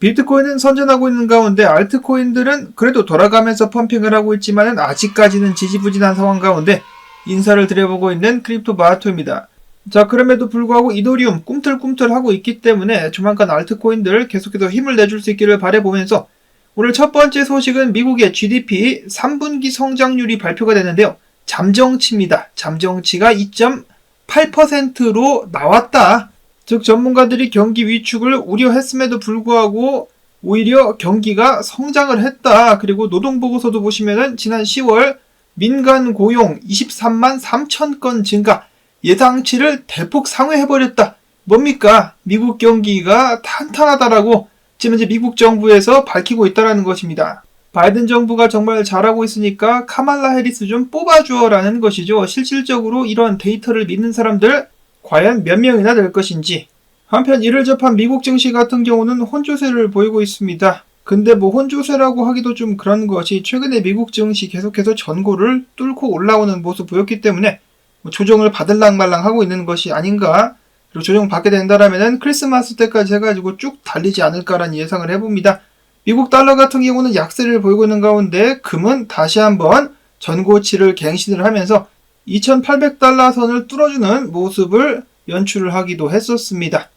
비트코인은 선전하고 있는 가운데 알트코인들은 그래도 돌아가면서 펌핑을 하고 있지만 아직까지는 지지부진한 상황 가운데 인사를 드려보고 있는 크립토 마토입니다. 자, 그럼에도 불구하고 이도리움 꿈틀꿈틀 하고 있기 때문에 조만간 알트코인들 계속해서 힘을 내줄 수 있기를 바라보면서 오늘 첫 번째 소식은 미국의 GDP 3분기 성장률이 발표가 되는데요. 잠정치입니다. 잠정치가 2.8%로 나왔다. 즉 전문가들이 경기 위축을 우려했음에도 불구하고 오히려 경기가 성장을 했다. 그리고 노동보고서도 보시면은 지난 10월 민간 고용 23만 3천 건 증가, 예상치를 대폭 상회해버렸다. 뭡니까? 미국 경기가 탄탄하다라고 지금 이제 미국 정부에서 밝히고 있다라는 것입니다. 바이든 정부가 정말 잘하고 있으니까 카말라 해리스 좀 뽑아주어라는 것이죠. 실질적으로 이런 데이터를 믿는 사람들 과연 몇 명이나 될 것인지. 한편 이를 접한 미국 증시 같은 경우는 혼조세를 보이고 있습니다. 근데 뭐 혼조세라고 하기도 좀 그런 것이 최근에 미국 증시 계속해서 전고를 뚫고 올라오는 모습 보였기 때문에 뭐 조정을 받을랑 말랑 하고 있는 것이 아닌가. 그리고 조정 받게 된다라면은 크리스마스 때까지 해가지고 쭉 달리지 않을까라는 예상을 해봅니다. 미국 달러 같은 경우는 약세를 보이고 있는 가운데 금은 다시 한번 전고치를 갱신을 하면서 2800달러 선을 뚫어주는 모습을 연출을 하기도 했었습니다.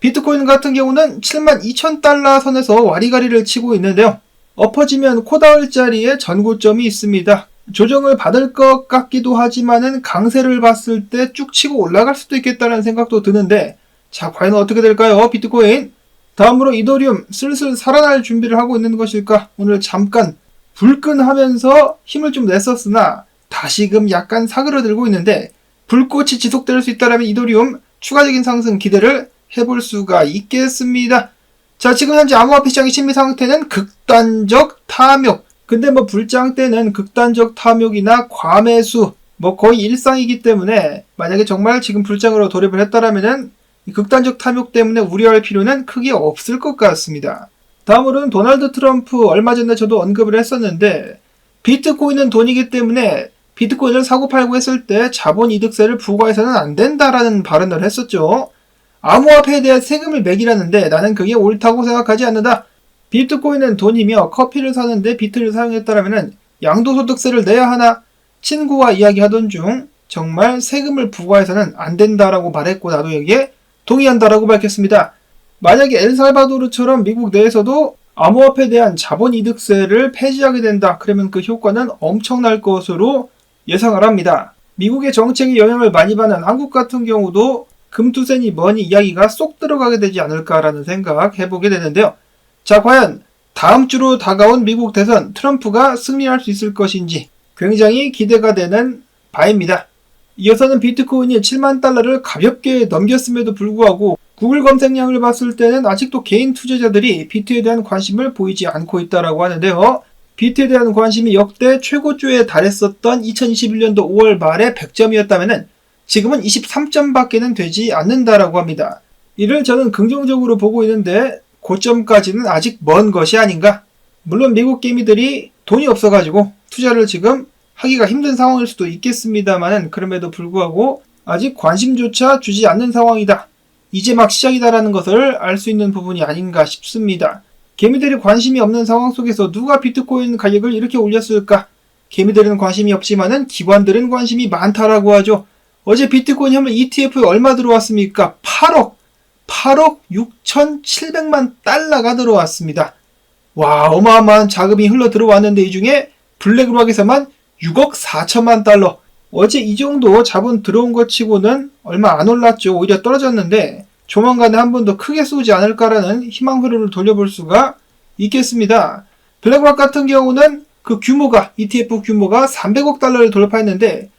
비트코인 같은 경우는 72,000달러 선에서 와리가리를 치고 있는데요. 엎어지면 코다울 자리에 전고점이 있습니다. 조정을 받을 것 같기도 하지만은 강세를 봤을 때 쭉 치고 올라갈 수도 있겠다는 생각도 드는데 자 과연 어떻게 될까요 비트코인 다음으로 이더리움 슬슬 살아날 준비를 하고 있는 것일까 오늘 잠깐 불끈하면서 힘을 좀 냈었으나 다시금 약간 사그러들고 있는데 불꽃이 지속될 수 있다면 이더리움 추가적인 상승 기대를 해볼 수가 있겠습니다. 자, 지금 현재 암호화폐 시장의 심리 상태는 극단적 탐욕. 근데 뭐 불장 때는 극단적 탐욕이나 과매수 뭐 거의 일상이기 때문에 만약에 정말 지금 불장으로 돌입을 했다라면은 이 극단적 탐욕 때문에 우려할 필요는 크게 없을 것 같습니다. 다음으로는 도널드 트럼프 얼마 전에 저도 언급을 했었는데 비트코인은 돈이기 때문에 비트코인을 사고 팔고 했을 때 자본 이득세를 부과해서는 안 된다라는 발언을 했었죠. 암호화폐에 대한 세금을 매기라는데 나는 그게 옳다고 생각하지 않는다. 비트코인은 돈이며 커피를 사는데 비트를 사용했다면 양도소득세를 내야 하나 친구와 이야기하던 중 정말 세금을 부과해서는 안 된다라고 말했고 나도 여기에 동의한다라고 밝혔습니다. 만약에 엘살바도르처럼 미국 내에서도 암호화폐에 대한 자본이득세를 폐지하게 된다. 그러면 그 효과는 엄청날 것으로 예상을 합니다. 미국의 정책에 영향을 많이 받는 한국 같은 경우도 금투세니 뭐니 이야기가 쏙 들어가게 되지 않을까라는 생각 해보게 되는데요. 자, 과연 다음 주로 다가온 미국 대선 트럼프가 승리할 수 있을 것인지 굉장히 기대가 되는 바입니다. 이어서는 비트코인이 7만 달러를 가볍게 넘겼음에도 불구하고 구글 검색량을 봤을 때는 아직도 개인 투자자들이 비트에 대한 관심을 보이지 않고 있다라고 하는데요. 비트에 대한 관심이 역대 최고조에 달했었던 2021년도 5월 말에 100점이었다면 지금은 23점밖에는 되지 않는다라고 합니다. 이를 저는 긍정적으로 보고 있는데 고점까지는 아직 먼 것이 아닌가? 물론 미국 개미들이 돈이 없어가지고 투자를 지금 하기가 힘든 상황일 수도 있겠습니다만은 그럼에도 불구하고 아직 관심조차 주지 않는 상황이다. 이제 막 시작이다라는 것을 알 수 있는 부분이 아닌가 싶습니다. 개미들이 관심이 없는 상황 속에서 누가 비트코인 가격을 이렇게 올렸을까? 개미들은 관심이 없지만은 기관들은 관심이 많다라고 하죠. 어제 비트코인 현물 ETF에 얼마 들어왔습니까? 8억, 8억 6,700만 달러가 들어왔습니다. 와, 어마어마한 자금이 흘러 들어왔는데 이 중에 블랙록에서만 6억 4천만 달러. 어제 이 정도 자본 들어온 것 치고는 얼마 안 올랐죠. 오히려 떨어졌는데 조만간에 한 번 더 크게 쏘지 않을까라는 희망 흐름을 돌려볼 수가 있겠습니다. 블랙록 같은 경우는 그 규모가 ETF 규모가 300억 달러를 돌파했는데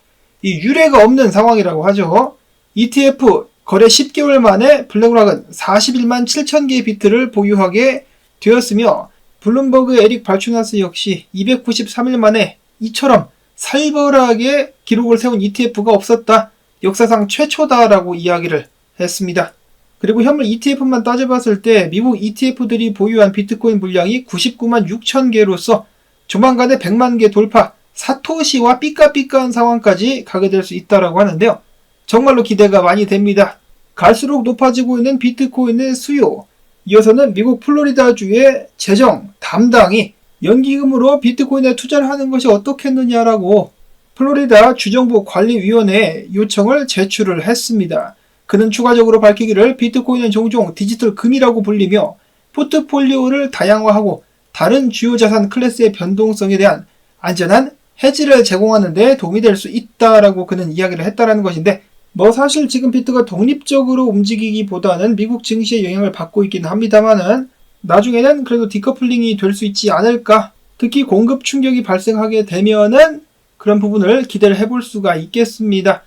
이 유례가 없는 상황이라고 하죠. ETF 거래 10개월 만에 블랙락은 41만 7천 개의 비트를 보유하게 되었으며 블룸버그 에릭 발추나스 역시 293일 만에 이처럼 살벌하게 기록을 세운 ETF가 없었다. 역사상 최초다라고 이야기를 했습니다. 그리고 현물 ETF만 따져봤을 때 미국 ETF들이 보유한 비트코인 물량이 99만 6천 개로서 조만간에 100만 개 돌파, 사토시와 삐까삐까한 상황까지 가게 될 수 있다라고 하는데요. 정말로 기대가 많이 됩니다. 갈수록 높아지고 있는 비트코인의 수요, 이어서는 미국 플로리다주의 재정 담당이 연기금으로 비트코인에 투자를 하는 것이 어떻겠느냐라고 플로리다 주정부 관리위원회에 요청을 제출을 했습니다. 그는 추가적으로 밝히기를 비트코인은 종종 디지털 금이라고 불리며 포트폴리오를 다양화하고 다른 주요 자산 클래스의 변동성에 대한 안전한 해지를 제공하는 데 도움이 될 수 있다라고 그는 이야기를 했다라는 것인데 뭐 사실 지금 비트가 독립적으로 움직이기보다는 미국 증시의 영향을 받고 있긴 합니다만은 나중에는 그래도 디커플링이 될 수 있지 않을까 특히 공급 충격이 발생하게 되면은 그런 부분을 기대를 해볼 수가 있겠습니다.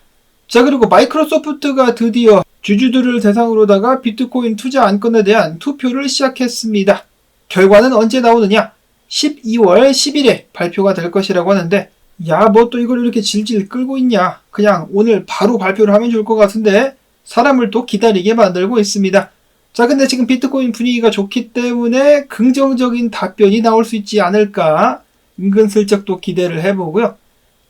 자 그리고 마이크로소프트가 드디어 주주들을 대상으로다가 비트코인 투자 안건에 대한 투표를 시작했습니다. 결과는 언제 나오느냐? 12월 10일에 발표가 될 것이라고 하는데 야 뭐 또 이걸 이렇게 질질 끌고 있냐 그냥 오늘 바로 발표를 하면 좋을 것 같은데 사람을 또 기다리게 만들고 있습니다. 자 근데 지금 비트코인 분위기가 좋기 때문에 긍정적인 답변이 나올 수 있지 않을까 은근슬쩍 또 기대를 해보고요.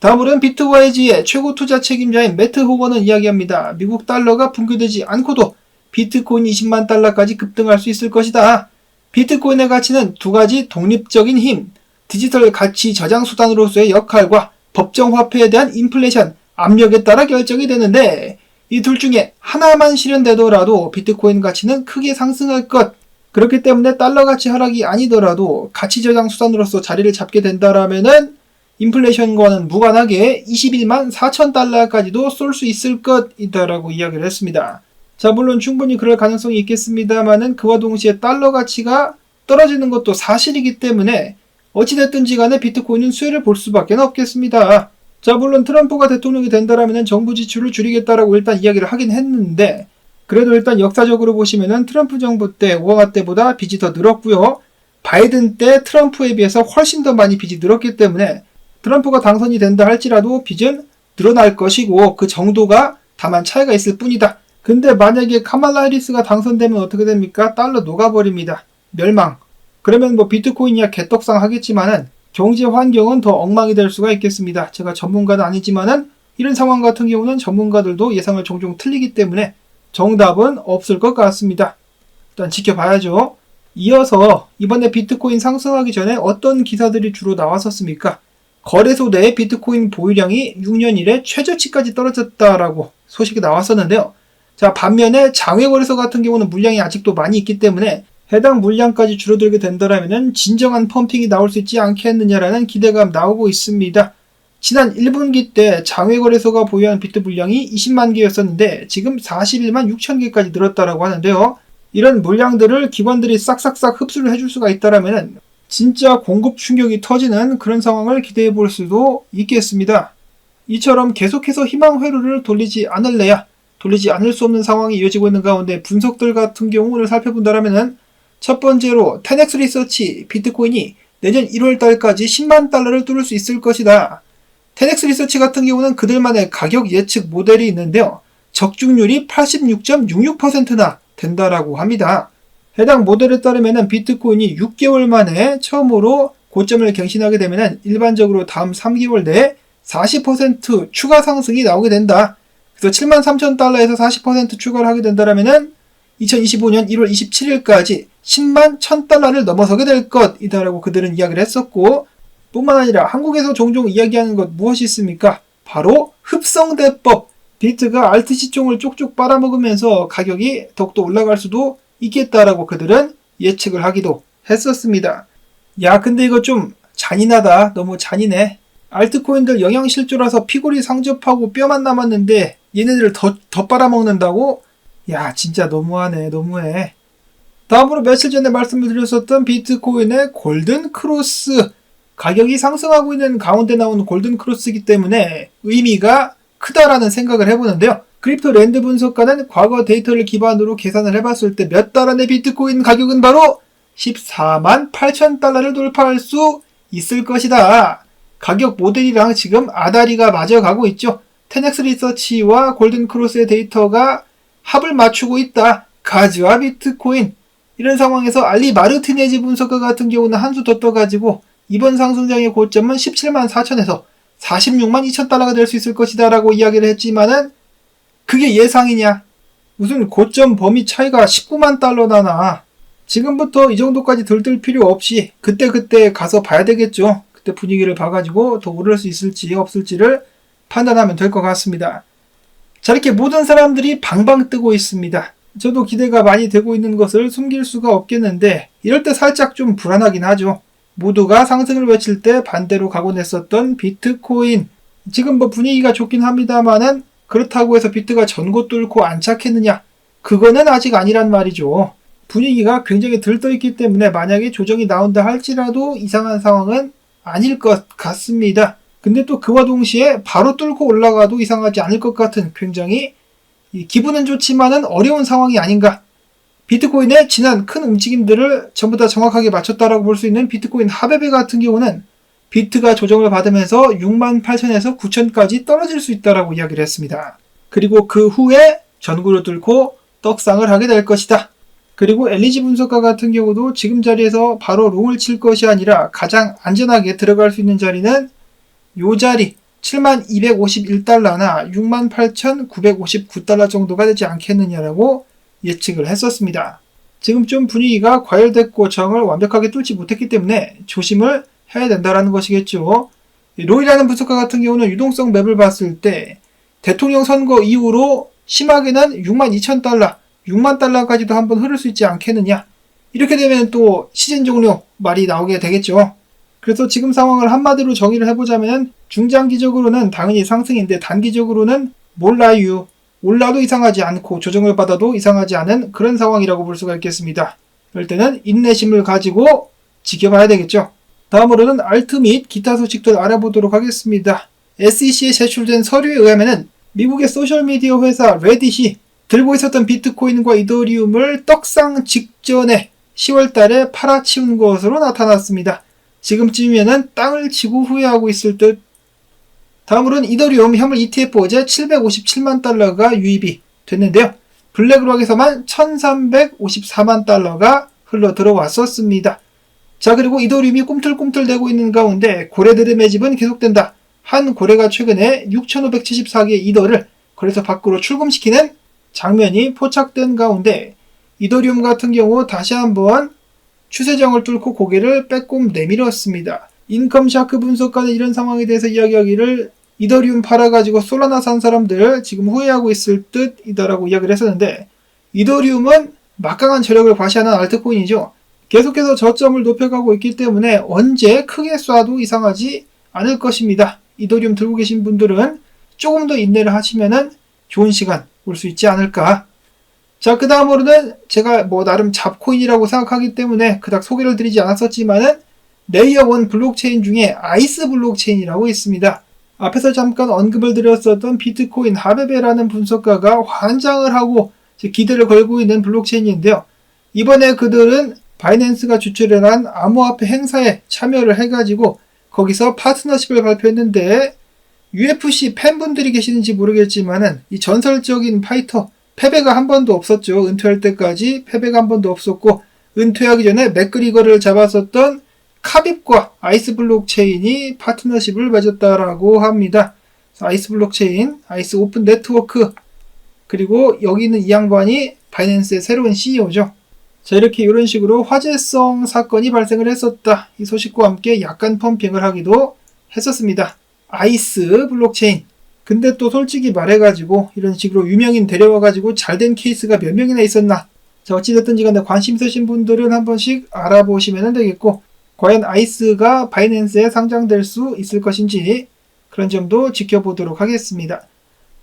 다음으로는 비트와이지의 최고 투자 책임자인 매트 호건은 이야기합니다. 미국 달러가 붕괴되지 않고도 비트코인 20만 달러까지 급등할 수 있을 것이다. 비트코인의 가치는 두 가지 독립적인 힘, 디지털 가치 저장 수단으로서의 역할과 법정 화폐에 대한 인플레이션, 압력에 따라 결정이 되는데 이 둘 중에 하나만 실현되더라도 비트코인 가치는 크게 상승할 것. 그렇기 때문에 달러 가치 하락이 아니더라도 가치 저장 수단으로서 자리를 잡게 된다라면은 인플레이션과는 무관하게 21만 4천 달러까지도 쏠 수 있을 것이다라고 이야기를 했습니다. 자, 물론 충분히 그럴 가능성이 있겠습니다만은 그와 동시에 달러 가치가 떨어지는 것도 사실이기 때문에 어찌됐든지 간에 비트코인은 수혜를 볼 수밖에 없겠습니다. 자, 물론 트럼프가 대통령이 된다라면 정부 지출을 줄이겠다라고 일단 이야기를 하긴 했는데 그래도 일단 역사적으로 보시면은 트럼프 정부 때 오바마 때보다 빚이 더 늘었고요. 바이든 때 트럼프에 비해서 훨씬 더 많이 빚이 늘었기 때문에 트럼프가 당선이 된다 할지라도 빚은 늘어날 것이고 그 정도가 다만 차이가 있을 뿐이다. 근데 만약에 카말라 해리스가 당선되면 어떻게 됩니까? 달러 녹아버립니다. 멸망. 그러면 뭐 비트코인이야 개떡상 하겠지만은 경제 환경은 더 엉망이 될 수가 있겠습니다. 제가 전문가는 아니지만은 이런 상황 같은 경우는 전문가들도 예상을 종종 틀리기 때문에 정답은 없을 것 같습니다. 일단 지켜봐야죠. 이어서 이번에 비트코인 상승하기 전에 어떤 기사들이 주로 나왔었습니까? 거래소 내 비트코인 보유량이 6년 이래 최저치까지 떨어졌다라고 소식이 나왔었는데요. 자, 반면에 장외거래소 같은 경우는 물량이 아직도 많이 있기 때문에 해당 물량까지 줄어들게 된다면 진정한 펌핑이 나올 수 있지 않겠느냐라는 기대감 나오고 있습니다. 지난 1분기 때 장외거래소가 보유한 비트 물량이 20만 개였었는데 지금 41만 6천 개까지 늘었다라고 하는데요. 이런 물량들을 기관들이 싹싹싹 흡수를 해줄 수가 있다라면 진짜 공급 충격이 터지는 그런 상황을 기대해 볼 수도 있겠습니다. 이처럼 계속해서 희망 회로를 돌리지 않을래야 돌리지 않을 수 없는 상황이 이어지고 있는 가운데 분석들 같은 경우를 살펴본다면은 첫 번째로 테넥스 리서치 비트코인이 내년 1월 달까지 10만 달러를 뚫을 수 있을 것이다. 테넥스 리서치 같은 경우는 그들만의 가격 예측 모델이 있는데요. 적중률이 86.66%나 된다라고 합니다. 해당 모델에 따르면 비트코인이 6개월 만에 처음으로 고점을 갱신하게 되면 일반적으로 다음 3개월 내에 40% 추가 상승이 나오게 된다. 그래서 7만 3천 달러에서 40% 추가를 하게 된다면 2025년 1월 27일까지 10만 1000 달러를 넘어서게 될 것이다라고 그들은 이야기를 했었고 뿐만 아니라 한국에서 종종 이야기하는 것 무엇이 있습니까? 바로 흡성대법. 비트가 알트 시총을 쪽쪽 빨아먹으면서 가격이 더욱더 올라갈 수도 있겠다라고 그들은 예측을 하기도 했었습니다. 야, 근데 이거 좀 잔인하다. 너무 잔인해. 알트코인들 영양실조라서 피골이 상접하고 뼈만 남았는데 얘네들을 더, 더 빨아먹는다고? 야, 진짜 너무하네. 너무해. 다음으로 며칠 전에 말씀을 드렸었던 비트코인의 골든 크로스. 가격이 상승하고 있는 가운데 나온 골든 크로스이기 때문에 의미가 크다라는 생각을 해보는데요. 크립토 랜드 분석가는 과거 데이터를 기반으로 계산을 해봤을 때 몇 달 안에 비트코인 가격은 바로 14만 8천 달러를 돌파할 수 있을 것이다. 가격 모델이랑 지금 아다리가 맞아가고 있죠. 테넥스 리서치와 골든크로스의 데이터가 합을 맞추고 있다. 가즈와 비트코인. 이런 상황에서 알리 마르티네즈 분석가 같은 경우는 한 수 더 떠가지고 이번 상승장의 고점은 17만 4천에서 46만 2천 달러가 될 수 있을 것이다 라고 이야기를 했지만은 그게 예상이냐? 무슨 고점 범위 차이가 19만 달러나 나. 지금부터 이 정도까지 들뜰 필요 없이 그때그때 가서 봐야 되겠죠. 그때 분위기를 봐가지고 더 오를 수 있을지 없을지를 판단하면 될 것 같습니다. 자, 이렇게 모든 사람들이 방방 뜨고 있습니다. 저도 기대가 많이 되고 있는 것을 숨길 수가 없겠는데, 이럴 때 살짝 좀 불안하긴 하죠. 모두가 상승을 외칠 때 반대로 가곤 했었던 비트코인. 지금 뭐 분위기가 좋긴 합니다만은, 그렇다고 해서 비트가 전고 뚫고 안착했느냐? 그거는 아직 아니란 말이죠. 분위기가 굉장히 들떠 있기 때문에 만약에 조정이 나온다 할지라도 이상한 상황은 아닐 것 같습니다. 근데 또 그와 동시에 바로 뚫고 올라가도 이상하지 않을 것 같은 굉장히 기분은 좋지만은 어려운 상황이 아닌가. 비트코인의 지난 큰 움직임들을 전부 다 정확하게 맞췄다라고 볼 수 있는 비트코인 하베베 같은 경우는 비트가 조정을 받으면서 6만 8천에서 9천까지 떨어질 수 있다라고 이야기를 했습니다. 그리고 그 후에 전구를 뚫고 떡상을 하게 될 것이다. 그리고 LG 분석가 같은 경우도 지금 자리에서 바로 롱을 칠 것이 아니라 가장 안전하게 들어갈 수 있는 자리는 요 자리 7251달러나 68,959달러 정도가 되지 않겠느냐라고 예측을 했었습니다. 지금 좀 분위기가 과열됐고 저항을 완벽하게 뚫지 못했기 때문에 조심을 해야 된다라는 것이겠죠. 로이라는 분석가 같은 경우는 유동성 맵을 봤을 때 대통령 선거 이후로 심하게는 6만 2천 달러, 6만 달러까지도 한번 흐를 수 있지 않겠느냐. 이렇게 되면 또 시즌 종료 말이 나오게 되겠죠. 그래서 지금 상황을 한마디로 정의를 해보자면 중장기적으로는 당연히 상승인데 단기적으로는 몰라요. 올라도 이상하지 않고 조정을 받아도 이상하지 않은 그런 상황이라고 볼 수가 있겠습니다. 그럴 때는 인내심을 가지고 지켜봐야 되겠죠. 다음으로는 알트 및 기타 소식들 알아보도록 하겠습니다. SEC에 제출된 서류에 의하면 미국의 소셜미디어 회사 레딧이 들고 있었던 비트코인과 이더리움을 떡상 직전에 10월 달에 팔아치운 것으로 나타났습니다. 지금쯤이면 땅을 치고 후회하고 있을 듯. 다음으로는 이더리움 현물 ETF 어제 757만 달러가 유입이 됐는데요. 블랙록에서만 1354만 달러가 흘러 들어왔었습니다. 자, 그리고 이더리움이 꿈틀꿈틀대고 있는 가운데 고래들의 매집은 계속된다. 한 고래가 최근에 6,574개의 이더를 그래서 밖으로 출금시키는 장면이 포착된 가운데 이더리움 같은 경우 다시 한번 추세장을 뚫고 고개를 빼꼼 내밀었습니다. 인컴샤크 분석가는 이런 상황에 대해서 이야기하기를 이더리움 팔아가지고 솔라나 산 사람들 지금 후회하고 있을 듯이다라고 이야기를 했었는데 이더리움은 막강한 저력을 과시하는 알트코인이죠. 계속해서 저점을 높여가고 있기 때문에 언제 크게 쏴도 이상하지 않을 것입니다. 이더리움 들고 계신 분들은 조금 더 인내를 하시면은 좋은 시간 올 수 있지 않을까. 자, 그 다음으로는 제가 뭐 나름 잡코인이라고 생각하기 때문에 그닥 소개를 드리지 않았었지만은 레이어 1 블록체인 중에 아이스 블록체인이라고 있습니다. 앞에서 잠깐 언급을 드렸었던 비트코인 하베베라는 분석가가 환장을 하고 기대를 걸고 있는 블록체인인데요. 이번에 그들은 바이낸스가 주최를 한 암호화폐 행사에 참여를 해가지고 거기서 파트너십을 발표했는데 UFC 팬분들이 계시는지 모르겠지만은 이 전설적인 파이터 패배가 한 번도 없었죠. 은퇴할 때까지 패배가 한 번도 없었고 은퇴하기 전에 맥그리거를 잡았었던 카빕과 아이스 블록 체인이 파트너십을 맺었다라고 합니다. 아이스 블록 체인, 아이스 오픈 네트워크 그리고 여기 있는 이 양반이 바이낸스의 새로운 CEO죠. 자 이렇게 이런 식으로 화제성 사건이 발생을 했었다. 이 소식과 함께 약간 펌핑을 하기도 했었습니다. 아이스 블록체인. 근데 또 솔직히 말해가지고 이런 식으로 유명인 데려와가지고 잘 된 케이스가 몇 명이나 있었나. 자 어찌됐든지 간에 관심 있으신 분들은 한 번씩 알아보시면 되겠고 과연 아이스가 바이낸스에 상장될 수 있을 것인지 그런 점도 지켜보도록 하겠습니다.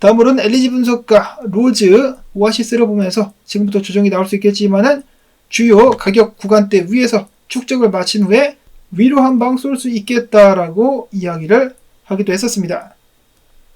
다음으로는 LG 분석가 로즈 오아시스를 보면서 지금부터 조정이 나올 수 있겠지만은 주요 가격 구간대 위에서 축적을 마친 후에 위로 한 방 쏠 수 있겠다라고 이야기를 하기도 했었습니다.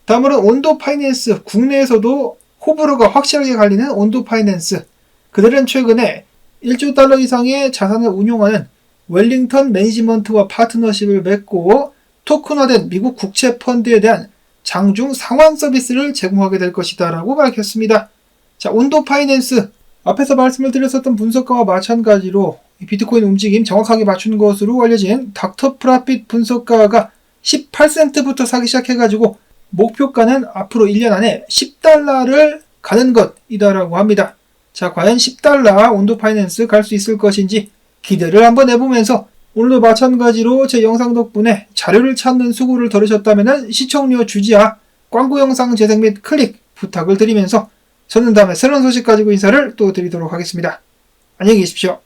다음으로는 온도 파이낸스 국내에서도 호불호가 확실하게 갈리는 온도 파이낸스 그들은 최근에 1조 달러 이상의 자산을 운용하는 웰링턴 매니지먼트와 파트너십을 맺고 토큰화된 미국 국채 펀드에 대한 장중 상환 서비스를 제공하게 될 것이다 라고 밝혔습니다. 자, 온도 파이낸스 앞에서 말씀을 드렸었던 분석가와 마찬가지로 비트코인 움직임 정확하게 맞춘 것으로 알려진 닥터 프라핏 분석가가 18센트부터 사기 시작해가지고 목표가는 앞으로 1년 안에 10달러를 가는 것이다라고 합니다. 자, 과연 10달러 온도 파이낸스 갈 수 있을 것인지 기대를 한번 해보면서 오늘도 마찬가지로 제 영상 덕분에 자료를 찾는 수고를 덜으셨다면 시청료 주지와 광고 영상 재생 및 클릭 부탁을 드리면서 저는 다음에 새로운 소식 가지고 인사를 또 드리도록 하겠습니다. 안녕히 계십시오.